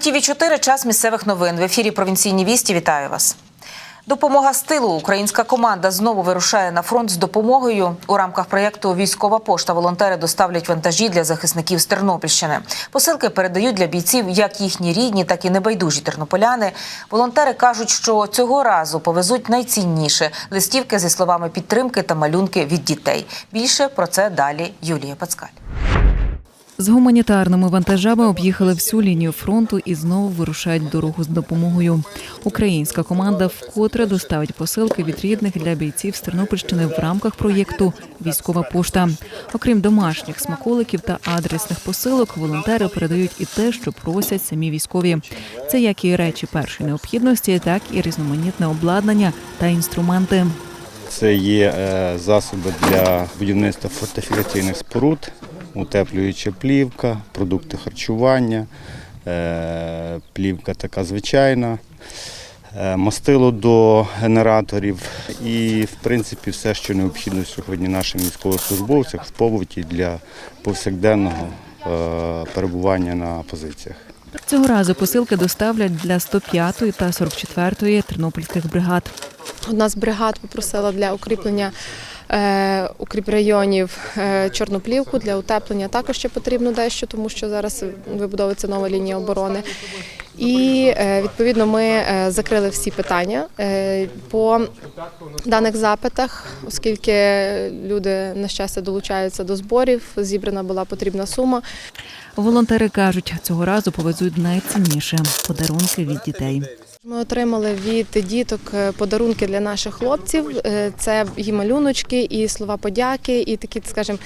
ТІВІ 4 час місцевих новин. В ефірі провінційні вісті. Вітаю вас. Допомога з тилу. Українська команда знову вирушає на фронт з допомогою. У рамках проєкту Військова пошта волонтери доставлять вантажі для захисників з Тернопільщини. Посилки передають для бійців як їхні рідні, так і небайдужі тернополяни. Волонтери кажуть, що цього разу повезуть найцінніше листівки зі словами підтримки та малюнки від дітей. Більше про це далі Юлія Пацкаль. З гуманітарними вантажами об'їхали всю лінію фронту і знову вирушають дорогу з допомогою. Українська команда вкотре доставить посилки від рідних для бійців з Тернопільщини в рамках проєкту Військова пошта. Окрім домашніх смаколиків та адресних посилок, волонтери передають і те, що просять самі військові. Це як і речі першої необхідності, так і різноманітне обладнання та інструменти. Це є е, засоби для будівництва фортифікаційних споруд, утеплююча плівка, продукти харчування, е, плівка така звичайна, е, мастило до генераторів і, в принципі, все, що необхідно сьогодні нашим військовослужбовцям в побуті для повсякденного е, перебування на позиціях. Цього разу посилки доставлять для 105-ї та 44-ї тернопільських бригад. Одна з бригад попросила для укріплення укріпрайонів е, чорну плівку для утеплення. Також ще потрібно дещо, тому що зараз вибудовується нова лінія оборони. І е, відповідно ми е, закрили всі питання е, по даних запитах, оскільки люди на щастя долучаються до зборів. Зібрана була потрібна сума. Волонтери кажуть, цього разу повезуть найцінніше подарунки від дітей. Ми отримали від діток е, подарунки для наших хлопців. Е, Це і малюночки, і слова подяки, і такий, скажімо,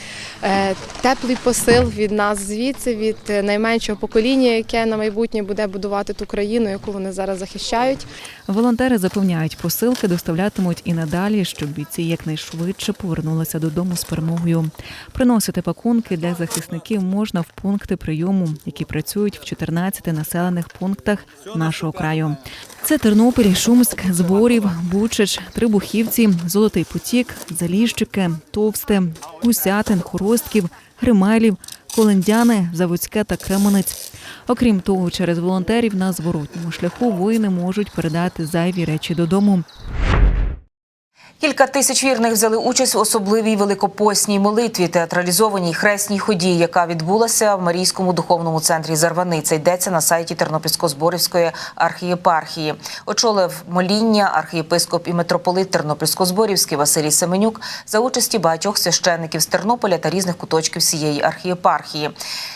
е, теплий посил від нас звідси, від найменшого покоління, яке на майбутнє буде будувати ту країну, яку вони зараз захищають. Волонтери запевняють, посилки доставлятимуть і надалі, щоб бійці якнайшвидше повернулися додому з перемогою. Приносити пакунки для захисників можна в пункти прийому, які працюють в 14 населених пунктах нашого краю. Це Тернопіль, Шумськ, Зборів, Бучич, Трибухівці, Золотий Потік, Заліщики, Товсте, Гусятин, Хоростків, Гримайлів, Колендяни, Заводське та Кременець. Окрім того, через волонтерів на зворотньому шляху воїни можуть передати зайві речі додому. Кілька тисяч вірних взяли участь в особливій великопосній молитві, театралізованій хресній ході, яка відбулася в Марійському духовному центрі Зарваниця. Йдеться на сайті Тернопільсько-Зборівської архієпархії. Очолив моління архієпископ і митрополит Тернопільсько-Зборівський Василій Семенюк за участі багатьох священників з Тернополя та різних куточків всієї архієпархії.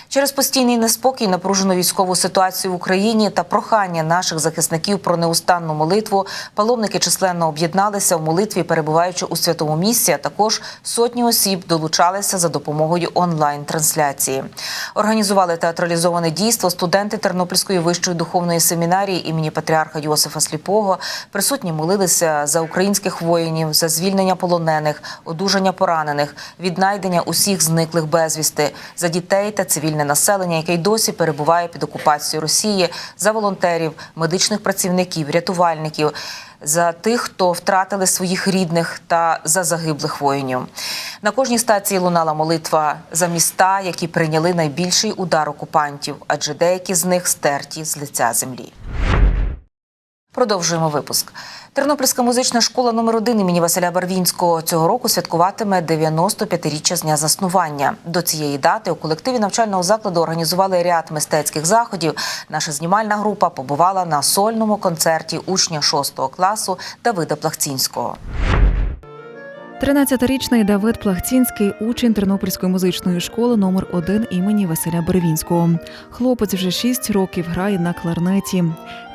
Через постійний неспокій, напружену військову ситуацію в Україні та прохання наших захисників про неустанну молитву, паломники численно об'єдналися в молитві, перебуваючи у святому місці. А також сотні осіб долучалися за допомогою онлайн-трансляції. Організували театралізоване дійство студенти Тернопільської вищої духовної семінарії імені патріарха Йосифа Сліпого. Присутні молилися за українських воїнів, за звільнення полонених, одужання поранених, віднайдення усіх зниклих безвісти, за дітей та цивільне населення, яке й досі перебуває під окупацією Росії, за волонтерів, медичних працівників, рятувальників. За тих, хто втратили своїх рідних та за загиблих воїнів. На кожній стації лунала молитва за міста, які прийняли найбільший удар окупантів, адже деякі з них стерті з лиця землі. Продовжуємо випуск. Тернопільська музична школа номер 1 імені Василя Барвінського цього року святкуватиме 95-річчя з дня заснування. До цієї дати у колективі навчального закладу організували ряд мистецьких заходів. Наша знімальна група побувала на сольному концерті учня 6 класу Давида Плахцінського. 13-річний Давид Плахцінський, учень Тернопільської музичної школи номер 1 імені Василя Беревінського. Хлопець вже 6 років грає на кларнеті.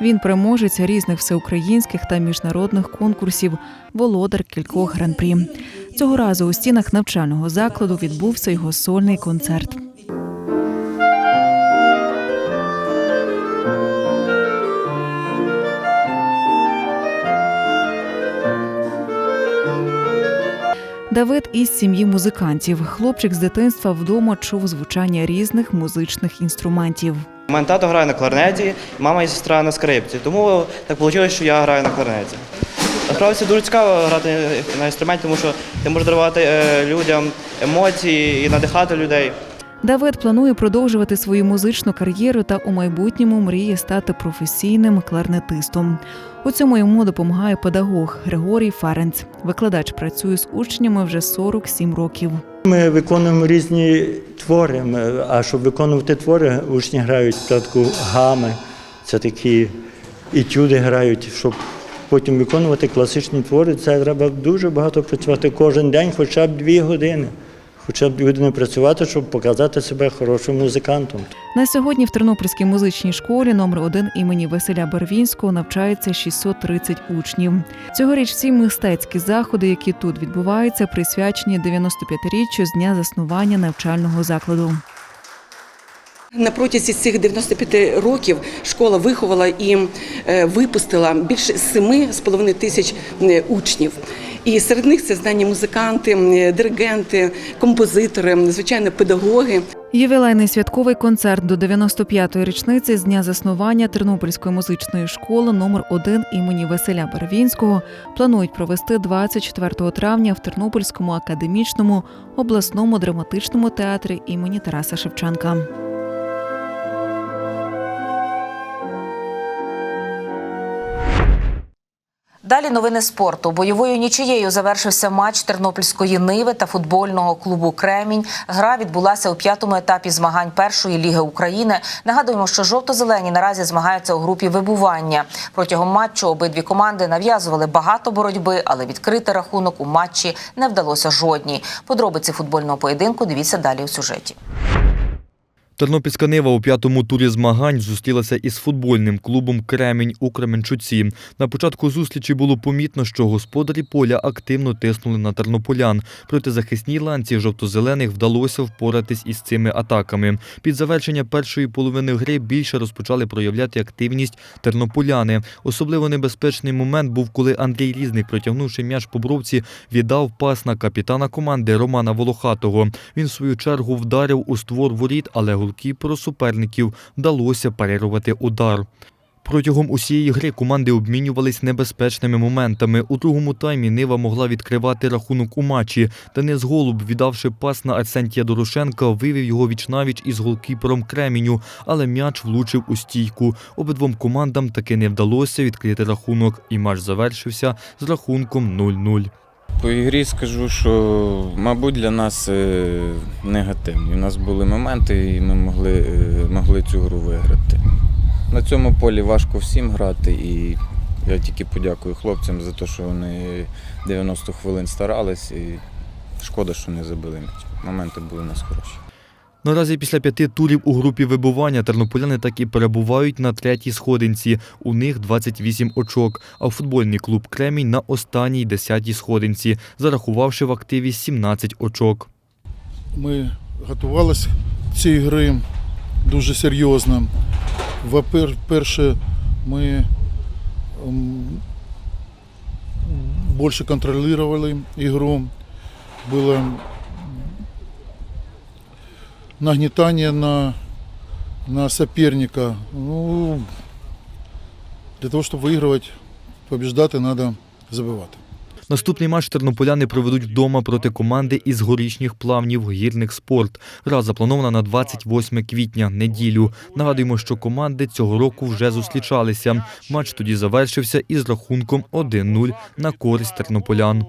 Він переможець різних всеукраїнських та міжнародних конкурсів, володар кількох гран-прі. Цього разу у стінах навчального закладу відбувся його сольний концерт. Давид із сім'ї музикантів. Хлопчик з дитинства вдома чув звучання різних музичних інструментів. У мене тато грає на кларнеті, мама і сестра на скрипці. Тому так вийшло, що я граю на кларнеті. Насправді це дуже цікаво грати на інструменті, тому що ти можеш дарувати е, людям емоції і надихати людей. Давид планує продовжувати свою музичну кар'єру та у майбутньому мріє стати професійним кларнетистом. У цьому йому допомагає педагог Григорій Ференц. Викладач працює з учнями вже 47 років. Ми виконуємо різні твори. А щоб виконувати твори, учні грають спочатку гами, це такі етюди грають. Щоб потім виконувати класичні твори, це треба дуже багато працювати кожен день, хоча б дві години. Хоча б години працювати, щоб показати себе хорошим музикантом. На сьогодні в Тернопільській музичній школі номер 1 імені Василя Барвінського навчається 630 учнів. Цьогоріч всі мистецькі заходи, які тут відбуваються, присвячені 95-річчю з дня заснування навчального закладу. На протязі цих 95 років школа виховала і е, випустила більше 7,5 тисяч е, учнів. І серед них це знані музиканти, диригенти, композитори, звичайно, педагоги. Ювілейний святковий концерт до 95-ї річниці з дня заснування Тернопільської музичної школи номер 1 імені Василя Барвінського планують провести 24 травня в Тернопільському академічному обласному драматичному театрі імені Тараса Шевченка. Далі новини спорту. Бойовою нічиєю завершився матч Тернопільської Ниви та футбольного клубу Кремінь. Гра відбулася у п'ятому етапі змагань першої ліги України. Нагадуємо, що жовто-зелені наразі змагаються у групі вибування. Протягом матчу обидві команди нав'язували багато боротьби, але відкрити рахунок у матчі не вдалося жодній. Подробиці футбольного поєдинку дивіться далі у сюжеті. Тернопільська Нива у п'ятому турі змагань зустрілася із футбольним клубом Кремінь у Кременчуці. На початку зустрічі було помітно, що господарі поля активно тиснули на тернополян. Проти захисній ланці жовто-зелених вдалося впоратись із цими атаками. Під завершення першої половини гри більше розпочали проявляти активність тернополяни. Особливо небезпечний момент був, коли Андрій Різник, протягнувши м'яч по бровці, віддав пас на капітана команди Романа Волохатого. Він в свою чергу вдарив у створ воріт, але голкіперу суперників вдалося парирувати удар. Протягом усієї гри команди обмінювались небезпечними моментами. У другому таймі Нива могла відкривати рахунок у матчі. Денис Голуб, віддавши пас на Арсентія Дорошенка, вивів його вічнавіч із голкіпером Креміню, але м'яч влучив у стійку. Обидвом командам таки не вдалося відкрити рахунок, і матч завершився з рахунком 0-0. По ігрі скажу, що, мабуть, для нас е, негативні. У нас були моменти, і ми могли, е, могли цю гру виграти. На цьому полі важко всім грати, і я тільки подякую хлопцям за те, що вони 90 хвилин старались, і шкода, що не забили м'яч. Моменти були у нас хороші. Наразі після п'яти турів у групі вибування тернополяни так і перебувають на третій сходинці. У них 28 очок, а футбольний клуб Кремінь на останній десятій сходинці, зарахувавши в активі 17 очок. Ми готувалися до цієї гри дуже серйозно. По-перше, ми ем, більше контролювали ігру. Було нагнетання на, на соперника. Ну, для того, щоб вигравати, побіждати, треба забивати. Наступний матч тернополяни проведуть вдома проти команди із горішніх плавнів гірник спорт. Гра запланована на 28 квітня, неділю. Нагадуємо, що команди цього року вже зустрічалися. Матч тоді завершився із рахунком 1-0 на користь тернополян.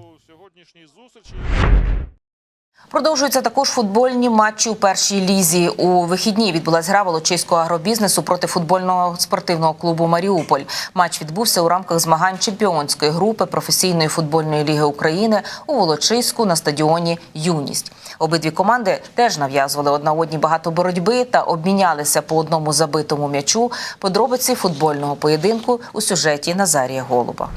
Продовжуються також футбольні матчі у першій лізі. У вихідні відбулась гра волочиського агробізнесу проти футбольного спортивного клубу Маріуполь. Матч відбувся у рамках змагань чемпіонської групи професійної футбольної ліги України у Волочиську на стадіоні Юність. Обидві команди теж нав'язували одна одній багато боротьби та обмінялися по одному забитому м'ячу. Подробиці футбольного поєдинку у сюжеті Назарія Голуба.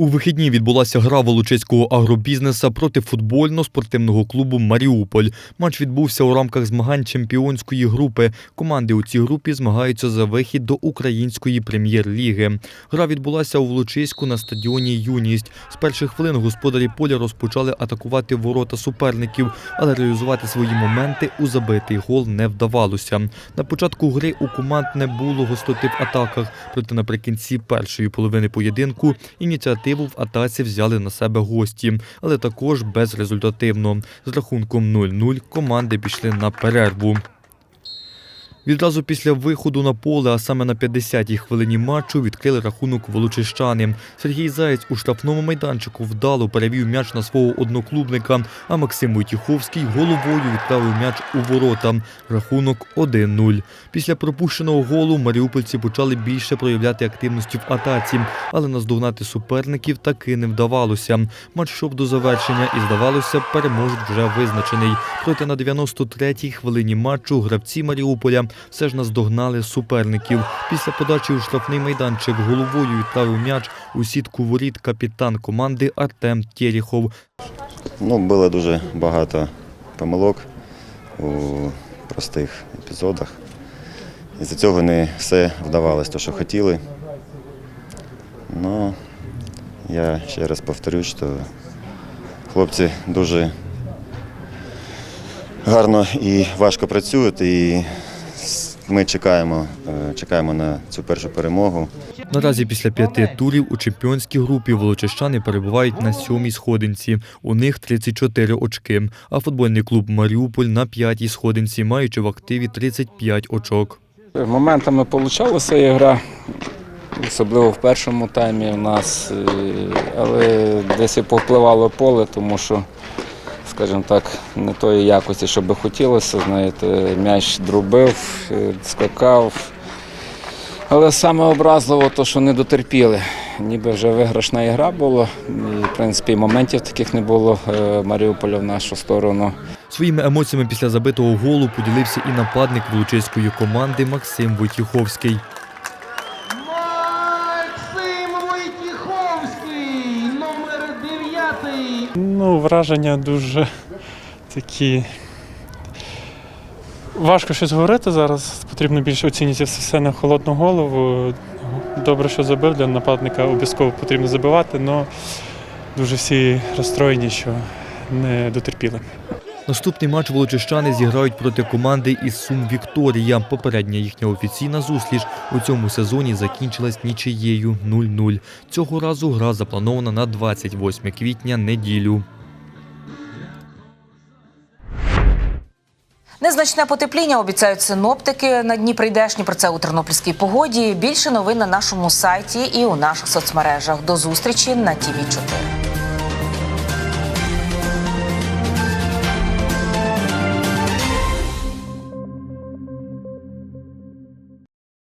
У вихідні відбулася гра волочиського агробізнеса проти футбольно-спортивного клубу Маріуполь. Матч відбувся у рамках змагань чемпіонської групи. Команди у цій групі змагаються за вихід до української прем'єр-ліги. Гра відбулася у Волочиську на стадіоні Юність. З перших хвилин господарі поля розпочали атакувати ворота суперників, але реалізувати свої моменти у забитий гол не вдавалося. На початку гри у команд не було густоти в атаках, проте наприкінці першої половини поєдинку ініціативу ініціативу в атаці взяли на себе гості, але також безрезультативно. З рахунком 0-0 команди пішли на перерву. Відразу після виходу на поле, а саме на 50-й хвилині матчу, відкрили рахунок волочищани. Сергій Заєць у штрафному майданчику вдало перевів м'яч на свого одноклубника, а Максим Войтіховський головою відправив м'яч у ворота. Рахунок 1-0. Після пропущеного голу маріупольці почали більше проявляти активності в атаці, але наздогнати суперників таки не вдавалося. Матч йшов до завершення і, здавалося, переможець вже визначений. Проте на 93-й хвилині матчу гравці Маріуполя все ж наздогнали суперників. Після подачі у штрафний майданчик головою відправив м'яч у сітку воріт капітан команди Артем Тєріхов. Ну, було дуже багато помилок у простих епізодах. І з цього не все вдавалося, те, що хотіли. Ну, я ще раз повторю, що хлопці дуже гарно і важко працюють, і ми чекаємо, е, чекаємо на цю першу перемогу. Наразі після п'яти турів у чемпіонській групі волочищани перебувають на сьомій сходинці. У них 34 очки, а футбольний клуб Маріуполь на п'ятій сходинці, маючи в активі 35 очок. Моментами получалася ігра, особливо в першому таймі в нас, е, але десь і повпливало поле, тому що, скажімо так, не тої якості, що би хотілося. Знаєте, м'яч дробив, е, скакав. Але саме образливо, то, що не дотерпіли. Ніби вже виграшна ігра була, і в принципі моментів таких не було е, Маріуполя в нашу сторону. Своїми емоціями після забитого голу поділився і нападник волочиської команди Максим Войтіховський. Ну, враження дуже такі. Важко щось говорити зараз. Потрібно більше оцінити все на холодну голову. Добре, що забив для нападника, обов'язково потрібно забивати, але дуже всі розстроєні, що не дотерпіли. Наступний матч волочищани зіграють проти команди із Сум Вікторія. Попередня їхня офіційна зустріч у цьому сезоні закінчилась нічиєю 0-0. Цього разу гра запланована на 28 квітня неділю. Незначне потепління обіцяють синоптики на дні прийдешні. Про це у тернопільській погоді. Більше новин на нашому сайті і у наших соцмережах. До зустрічі на ТІВІ 4